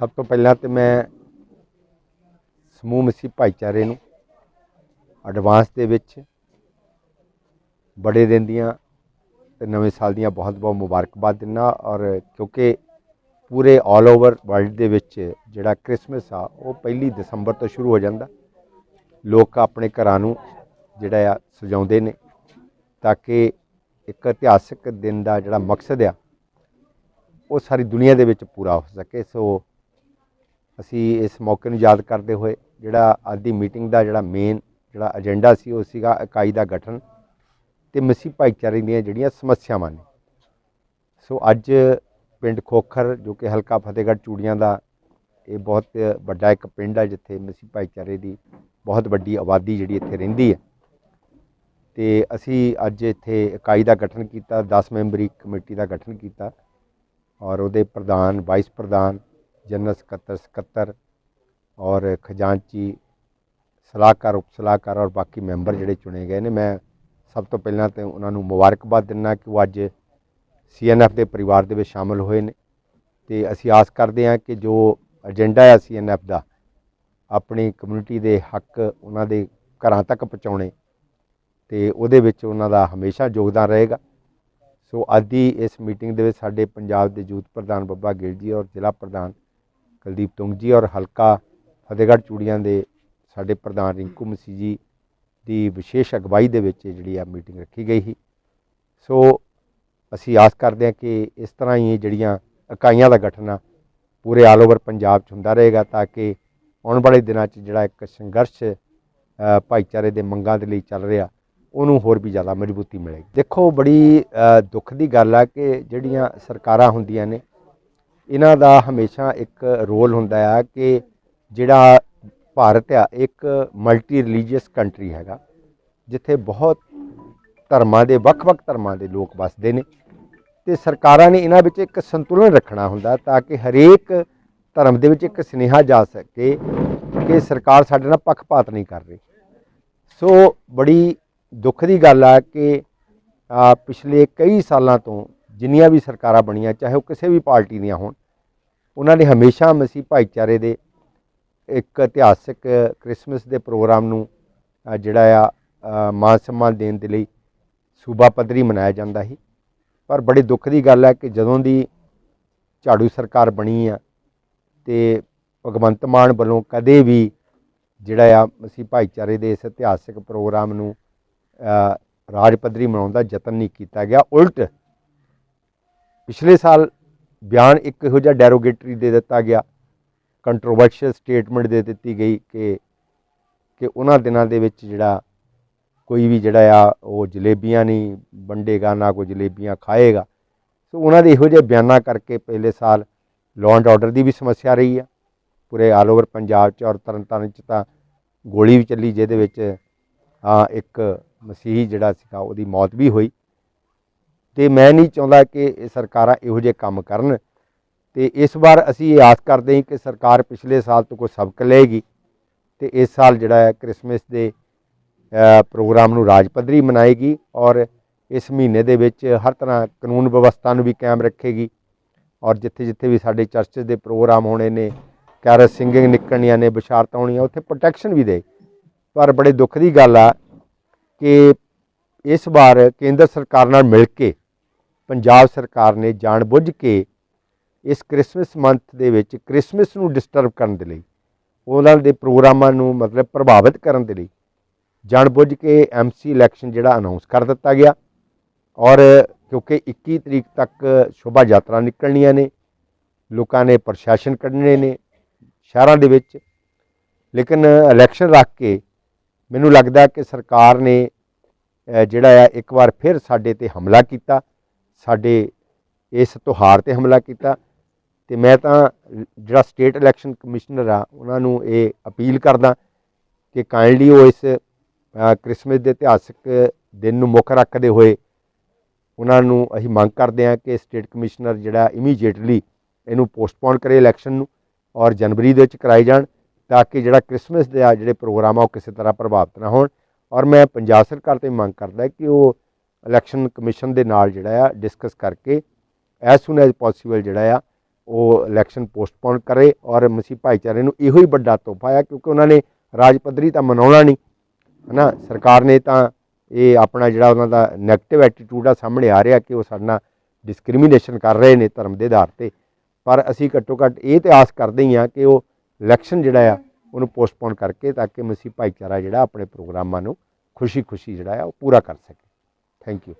ਸਭ ਤੋਂ ਪਹਿਲਾਂ ਤੇ ਮੈਂ ਸਮੂਹ ਮਸੀਹ ਭਾਈਚਾਰੇ ਨੂੰ ਐਡਵਾਂਸ ਦੇ ਵਿੱਚ ਬੜੇ ਦਿਨ ਦੀਆਂ ਤੇ ਨਵੇਂ ਸਾਲ ਦੀਆਂ ਬਹੁਤ ਬਹੁਤ ਮੁਬਾਰਕਬਾਦ ਦਿੰਦਾ ਔਰ ਕਿਉਂਕਿ ਪੂਰੇ ਆਲ ਓਵਰ ਵਰਲਡ ਦੇ ਵਿੱਚ ਜਿਹੜਾ ਕ੍ਰਿਸਮਸ ਆ, ਉਹ ਪਹਿਲੀ ਦਸੰਬਰ ਤੋਂ ਸ਼ੁਰੂ ਹੋ ਜਾਂਦਾ। ਲੋਕ ਆਪਣੇ ਘਰਾਂ ਨੂੰ ਜਿਹੜਾ ਆ ਸਜਾਉਂਦੇ ਨੇ ਤਾਂ ਕਿ ਇੱਕ ਇਤਿਹਾਸਕ ਦਿਨ ਦਾ ਜਿਹੜਾ ਮਕਸਦ ਆ, ਉਹ ਸਾਰੀ ਦੁਨੀਆ ਦੇ ਵਿੱਚ ਪੂਰਾ ਹੋ ਸਕੇ। ਸੋ ਅਸੀਂ ਇਸ ਮੌਕੇ ਨੂੰ ਯਾਦ ਕਰਦੇ ਹੋਏ ਜਿਹੜਾ ਅੱਜ ਦੀ ਮੀਟਿੰਗ ਦਾ ਜਿਹੜਾ ਮੇਨ ਜਿਹੜਾ ਏਜੰਡਾ ਸੀ, ਉਹ ਸੀਗਾ ਇਕਾਈ ਦਾ ਗਠਨ ਤੇ ਮਸੀਹ ਭਾਈਚਾਰੇ ਦੀਆਂ ਜਿਹੜੀਆਂ ਸਮੱਸਿਆਵਾਂ ਨੇ। ਸੋ ਅੱਜ ਪਿੰਡ ਖੋਖਰ, ਜੋ ਕਿ ਹਲਕਾ ਫਤਿਹਗੜ੍ਹ ਚੂੜੀਆਂ ਦਾ, ਇਹ ਬਹੁਤ ਵੱਡਾ ਇੱਕ ਪਿੰਡ ਹੈ ਜਿੱਥੇ ਮਸੀਹ ਭਾਈਚਾਰੇ ਦੀ ਬਹੁਤ ਵੱਡੀ ਆਬਾਦੀ ਜਿਹੜੀ ਇੱਥੇ ਰਹਿੰਦੀ ਹੈ। ਤੇ ਅਸੀਂ ਅੱਜ ਇੱਥੇ ਇਕਾਈ ਦਾ ਗਠਨ ਕੀਤਾ 10 ਮੈਂਬਰੀ ਕਮੇਟੀ ਦਾ ਗਠਨ ਕੀਤਾ ਔਰ ਉਹਦੇ ਪ੍ਰਧਾਨ, ਵਾਈਸ ਪ੍ਰਧਾਨ ਜਨਰਲ ਸਕੱਤਰ ਸਕੱਤਰ ਔਰ ਖਜ਼ਾਨਚੀ ਸਲਾਹਕਾਰ ਉਪ ਸਲਾਹਕਾਰ ਔਰ ਬਾਕੀ ਮੈਂਬਰ ਜਿਹੜੇ ਚੁਣੇ ਗਏ ਨੇ, ਮੈਂ ਸਭ ਤੋਂ ਪਹਿਲਾਂ ਤੇ ਉਹਨਾਂ ਨੂੰ ਮੁਬਾਰਕਬਾਦ ਦਿੰਦਾ ਕਿ ਉਹ ਅੱਜ ਸੀਐਨਐਫ ਦੇ ਪਰਿਵਾਰ ਦੇ ਵਿੱਚ ਸ਼ਾਮਲ ਹੋਏ ਨੇ। ਤੇ ਅਸੀਂ ਆਸ ਕਰਦੇ ਹਾਂ ਕਿ ਜੋ ਏਜੰਡਾ ਹੈ ਸੀਐਨਐਫ ਦਾ, ਆਪਣੀ ਕਮਿਊਨਿਟੀ ਦੇ ਹੱਕ ਉਹਨਾਂ ਦੇ ਘਰਾਂ ਤੱਕ ਪਹੁੰਚਾਉਣੇ ਤੇ ਉਹਦੇ ਵਿੱਚ ਉਹਨਾਂ ਦਾ ਹਮੇਸ਼ਾ ਯੋਗਦਾਨ ਰਹੇਗਾ। ਸੋ ਅੱਜ ਦੀ ਇਸ ਮੀਟਿੰਗ ਦੇ ਵਿੱਚ ਸਾਡੇ ਪੰਜਾਬ ਦੇ ਯੂਥ ਪ੍ਰਧਾਨ ਬੱਬਾ ਗਿੱਲ ਜੀ ਔਰ ਜ਼ਿਲ੍ਹਾ ਪ੍ਰਧਾਨ ਕੁਲਦੀਪ ਤੁੰਗ ਜੀ ਔਰ ਹਲਕਾ ਫਤਿਹਗੜ੍ਹ ਚੂੜੀਆਂ ਦੇ ਸਾਡੇ ਪ੍ਰਧਾਨ ਰਿੰਕੂ ਮਸੀਹ ਜੀ ਦੀ ਵਿਸ਼ੇਸ਼ ਅਗਵਾਈ ਦੇ ਵਿੱਚ ਜਿਹੜੀ ਆ ਮੀਟਿੰਗ ਰੱਖੀ ਗਈ ਸੀ। ਸੋ ਅਸੀਂ ਆਸ ਕਰਦੇ ਹਾਂ ਕਿ ਇਸ ਤਰ੍ਹਾਂ ਹੀ ਜਿਹੜੀਆਂ ਇਕਾਈਆਂ ਦਾ ਗਠਨ ਆ, ਪੂਰੇ ਆਲ ਓਵਰ ਪੰਜਾਬ 'ਚ ਹੁੰਦਾ ਰਹੇਗਾ ਤਾਂ ਕਿ ਆਉਣ ਵਾਲੇ ਦਿਨਾਂ 'ਚ ਜਿਹੜਾ ਇੱਕ ਸੰਘਰਸ਼ ਭਾਈਚਾਰੇ ਦੇ ਮੰਗਾਂ ਦੇ ਲਈ ਚੱਲ ਰਿਹਾ, ਉਹਨੂੰ ਹੋਰ ਵੀ ਜ਼ਿਆਦਾ ਮਜ਼ਬੂਤੀ ਮਿਲੇਗੀ। ਦੇਖੋ ਬੜੀ ਦੁੱਖ ਦੀ ਗੱਲ ਆ ਕਿ ਜਿਹੜੀਆਂ ਸਰਕਾਰਾਂ ਹੁੰਦੀਆਂ ਨੇ ਇਹਨਾਂ ਦਾ ਹਮੇਸ਼ਾ ਇੱਕ ਰੋਲ ਹੁੰਦਾ ਆ ਕਿ ਜਿਹੜਾ ਭਾਰਤ ਆ, ਇੱਕ ਮਲਟੀ ਰਿਲੀਜੀਅਸ ਕੰਟਰੀ ਹੈਗਾ, ਜਿੱਥੇ ਬਹੁਤ ਧਰਮਾਂ ਦੇ, ਵੱਖ-ਵੱਖ ਧਰਮਾਂ ਦੇ ਲੋਕ ਵੱਸਦੇ ਨੇ ਤੇ ਸਰਕਾਰਾਂ ਨੇ ਇਹਨਾਂ ਵਿੱਚ ਇੱਕ ਸੰਤੁਲਨ ਰੱਖਣਾ ਹੁੰਦਾ ਤਾਂ ਕਿ ਹਰੇਕ ਧਰਮ ਦੇ ਵਿੱਚ ਇੱਕ ਸੁਨੇਹਾ ਜਾ ਸਕੇ ਕਿ ਸਰਕਾਰ ਸਾਡੇ ਨਾਲ ਪੱਖਪਾਤ ਨਹੀਂ ਕਰ ਰਹੀ। ਸੋ ਬੜੀ ਦੁੱਖ ਦੀ ਗੱਲ ਆ ਕਿ ਪਿਛਲੇ ਕਈ ਸਾਲਾਂ ਤੋਂ ਜਿੰਨੀਆਂ ਵੀ ਸਰਕਾਰਾਂ ਬਣੀਆਂ, ਚਾਹੇ ਉਹ ਕਿਸੇ ਵੀ ਪਾਰਟੀ ਦੀਆਂ ਹੋਣ ਉਹਨਾਂ ਨੇ ਹਮੇਸ਼ਾ ਮਸੀਹ ਭਾਈਚਾਰੇ ਦੇ ਇੱਕ ਇਤਿਹਾਸਿਕ ਕ੍ਰਿਸਮਸ ਦੇ ਪ੍ਰੋਗਰਾਮ ਨੂੰ ਜਿਹੜਾ ਆ ਮਾਨ ਸਨਮਾਨ ਦੇਣ ਦੇ ਲਈ ਸੂਬਾ ਪੱਧਰੀ ਮਨਾਇਆ ਜਾਂਦਾ ਸੀ। ਪਰ ਬੜੇ ਦੁੱਖ ਦੀ ਗੱਲ ਹੈ ਕਿ ਜਦੋਂ ਦੀ ਝਾੜੂ ਸਰਕਾਰ ਬਣੀ ਆ ਤੇ ਭਗਵੰਤ ਮਾਨ ਵੱਲੋਂ ਕਦੇ ਵੀ ਜਿਹੜਾ ਆ ਮਸੀਹ ਭਾਈਚਾਰੇ ਦੇ ਇਸ ਇਤਿਹਾਸਕ ਪ੍ਰੋਗਰਾਮ ਨੂੰ ਰਾਜ ਪੱਧਰੀ ਮਨਾਉਣ ਦਾ ਯਤਨ ਨਹੀਂ ਕੀਤਾ ਗਿਆ। ਉਲਟ ਪਿਛਲੇ ਸਾਲ ਬਿਆਨ ਇੱਕ ਇਹੋ ਜਿਹਾ ਡੈਰੋਗੇਟਰੀ ਦੇ ਦਿੱਤਾ ਗਿਆ ਕੰਟਰੋਵਰਸ਼ੀਅਲ ਸਟੇਟਮੈਂਟ ਦੇ ਦਿੱਤੀ ਗਈ ਕਿ ਕਿ ਉਹਨਾਂ ਦਿਨਾਂ ਦੇ ਵਿੱਚ ਜਿਹੜਾ ਕੋਈ ਵੀ ਜਿਹੜਾ ਆ, ਉਹ ਜਲੇਬੀਆਂ ਨਹੀਂ ਵੰਡੇਗਾ, ਨਾ ਕੋਈ ਜਲੇਬੀਆਂ ਖਾਏਗਾ। ਸੋ ਉਹਨਾਂ ਦੇ ਇਹੋ ਜਿਹੇ ਬਿਆਨਾਂ ਕਰਕੇ ਪਹਿਲੇ ਸਾਲ ਲਾਅ ਐਂਡ ਆਰਡਰ ਦੀ ਵੀ ਸਮੱਸਿਆ ਰਹੀ ਆ। ਪੂਰੇ ਆਲ ਓਵਰ ਪੰਜਾਬ 'ਚ ਔਰ ਤਰਨਤਾਰਨ 'ਚ ਤਾਂ ਗੋਲੀ ਵੀ ਚੱਲੀ, ਜਿਹਦੇ ਵਿੱਚ ਆ ਇੱਕ ਮਸੀਹੀ ਜਿਹੜਾ ਸੀਗਾ, ਉਹਦੀ ਮੌਤ ਵੀ ਹੋਈ। ਤੇ ਮੈਂ ਨਹੀਂ ਚਾਹੁੰਦਾ ਕਿ ਇਹ ਸਰਕਾਰਾਂ ਇਹੋ ਜਿਹੇ ਕੰਮ ਕਰਨ। ਤੇ ਇਸ ਵਾਰ ਅਸੀਂ ਇਹ ਆਸ ਕਰਦੇ ਹਾਂ ਕਿ ਸਰਕਾਰ ਪਿਛਲੇ ਸਾਲ ਤੋਂ ਕੋਈ ਸਬਕ ਲਏਗੀ ਤੇ ਇਸ ਸਾਲ ਜਿਹੜਾ ਹੈ ਕ੍ਰਿਸਮਸ ਦੇ ਪ੍ਰੋਗਰਾਮ ਨੂੰ ਰਾਜ ਪੱਧਰੀ ਮਨਾਏਗੀ ਔਰ ਇਸ ਮਹੀਨੇ ਦੇ ਵਿੱਚ ਹਰ ਤਰ੍ਹਾਂ ਕਾਨੂੰਨ ਵਿਵਸਥਾ ਨੂੰ ਵੀ ਕਾਇਮ ਰੱਖੇਗੀ ਔਰ ਜਿੱਥੇ ਜਿੱਥੇ ਵੀ ਸਾਡੇ ਚਰਚਸ ਦੇ ਪ੍ਰੋਗਰਾਮ ਹੋਣੇ ਨੇ ਕੈਰਲ ਸਿੰਗਿੰਗ ਨਿਕਲਣੀਆਂ ਨੇ, ਬਸ਼ਾਰਤਾਂ ਹੋਣੀਆਂ, ਉੱਥੇ ਪ੍ਰੋਟੈਕਸ਼ਨ ਵੀ ਦੇ। ਪਰ ਬੜੇ ਦੁੱਖ ਦੀ ਗੱਲ ਆ ਕਿ ਇਸ ਵਾਰ ਕੇਂਦਰ ਸਰਕਾਰ ਨਾਲ ਮਿਲ ਕੇ ਪੰਜਾਬ ਸਰਕਾਰ ਨੇ ਜਾਣਬੁੱਝ ਕੇ ਇਸ ਕ੍ਰਿਸਮਸ ਮੰਥ ਦੇ ਵਿੱਚ ਕ੍ਰਿਸਮਸ ਨੂੰ ਡਿਸਟਰਬ ਕਰਨ ਦੇ ਲਈ, ਉਹਨਾਂ ਦੇ ਪ੍ਰੋਗਰਾਮਾਂ ਨੂੰ ਮਤਲਬ ਪ੍ਰਭਾਵਿਤ ਕਰਨ ਦੇ ਲਈ ਜਾਣਬੁੱਝ ਕੇ ਐਮਸੀ ਇਲੈਕਸ਼ਨ ਜਿਹੜਾ ਅਨਾਉਂਸ ਕਰ ਦਿੱਤਾ ਗਿਆ ਔਰ ਕਿਉਂਕਿ 21 ਤਰੀਕ ਤੱਕ ਸ਼ੋਭਾ ਯਾਤਰਾ ਨਿਕਲਣੀਆਂ ਨੇ, ਲੋਕਾਂ ਨੇ ਪ੍ਰਸ਼ਾਸਨ ਕੱਢਣੇ ਨੇ ਸ਼ਹਿਰਾਂ ਦੇ ਵਿੱਚ, ਲੇਕਿਨ ਇਲੈਕਸ਼ਨ ਰੱਖ ਕੇ ਮੈਨੂੰ ਲੱਗਦਾ ਕਿ ਸਰਕਾਰ ਨੇ ਜਿਹੜਾ ਆ ਇੱਕ ਵਾਰ ਫਿਰ ਸਾਡੇ ਤੇ ਹਮਲਾ ਕੀਤਾ ਸਾਡੇ ਇਸ ਤਿਉਹਾਰ ਤੇ ਹਮਲਾ ਕੀਤਾ ਤੇ ਮੈਂ ਤਾਂ ਜਿਹੜਾ ਸਟੇਟ ਇਲੈਕਸ਼ਨ ਕਮਿਸ਼ਨਰ ਆ ਉਹਨਾਂ ਨੂੰ ਇਹ ਅਪੀਲ ਕਰਦਾ ਕਿ ਕਾਈਂਡਲੀ ਉਹ ਇਸ ਅ, ਕ੍ਰਿਸਮਸ ਦੇ ਇਤਿਹਾਸਕ ਦਿਨ ਨੂੰ ਮੁੱਖ ਰੱਖਦੇ ਹੋਏ ਉਹਨਾਂ ਨੂੰ ਅਸੀਂ ਮੰਗ ਕਰਦੇ ਹਾਂ ਕਿ ਸਟੇਟ ਕਮਿਸ਼ਨਰ ਜਿਹੜਾ ਇਮੀਡੀਏਟਲੀ ਇਹਨੂੰ ਪੋਸਟਪੋਨ ਕਰੇ ਇਲੈਕਸ਼ਨ ਨੂੰ ਔਰ ਜਨਵਰੀ ਦੇ ਵਿੱਚ ਕਰਾਏ ਜਾਣ ਤਾਂ ਕਿ ਜਿਹੜਾ ਕ੍ਰਿਸਮਸ ਦੇ ਆ ਜਿਹੜੇ ਪ੍ਰੋਗਰਾਮ ਆ ਉਹ ਕਿਸੇ ਤਰ੍ਹਾਂ ਪ੍ਰਭਾਵਿਤ ਨਾ ਹੋਣ। ਔਰ ਮੈਂ ਪੰਜਾਬ ਸਰਕਾਰ 'ਤੇ ਮੰਗ ਕਰਦਾ ਕਿ ਉਹ ਇਲੈਕਸ਼ਨ ਕਮਿਸ਼ਨ ਦੇ ਨਾਲ ਜਿਹੜਾ ਆ ਡਿਸਕਸ ਕਰਕੇ ਐਸ ਸੂਨ ਐਜ਼ ਪੋਸੀਬਲ ਜਿਹੜਾ ਆ, ਉਹ ਇਲੈਕਸ਼ਨ ਪੋਸਟਪੋਨ ਕਰੇ ਔਰ ਮਸੀਹ ਭਾਈਚਾਰੇ ਨੂੰ ਇਹੋ ਹੀ ਵੱਡਾ ਤੋਹਫਾ ਆ ਕਿਉਂਕਿ ਉਹਨਾਂ ਨੇ ਰਾਜ ਪੱਧਰੀ ਤਾਂ ਮਨਾਉਣਾ ਨਹੀਂ, ਹਨਾ? ਸਰਕਾਰ ਨੇ ਤਾਂ ਇਹ ਆਪਣਾ ਜਿਹੜਾ ਉਹਨਾਂ ਦਾ 네ਗੇਟਿਵ ਐਟੀਟਿਊਡ ਆ ਸਾਹਮਣੇ ਆ ਰਿਹਾ ਕਿ ਉਹ ਸਾਡੇ ਨਾਲ ਡਿਸਕ੍ਰਿਮੀਨੇਸ਼ਨ ਕਰ ਰਹੇ ਨੇ ਧਰਮ ਦੇ ਆਧਾਰ ਤੇ। ਪਰ ਅਸੀਂ ਘੱਟੋ ਘੱਟ ਇਹ ਤੇ ਆਸ ਕਰਦੇ ਹੀ ਆ ਕਿ ਉਹ ਇਲੈਕਸ਼ਨ ਜਿਹੜਾ ਆ ਉਹਨੂੰ ਪੋਸਟਪੋਨ ਕਰਕੇ ਤਾਂ ਕਿ ਮਸੀਹ ਭਾਈਚਾਰਾ ਜਿਹੜਾ ਆਪਣੇ ਪ੍ਰੋਗਰਾਮਾਂ ਨੂੰ ਖੁਸ਼ੀ-ਖੁਸ਼ੀ ਜਿਹੜਾ ਆ ਉਹ ਪੂਰਾ ਕਰ ਸਕੇ। Thank you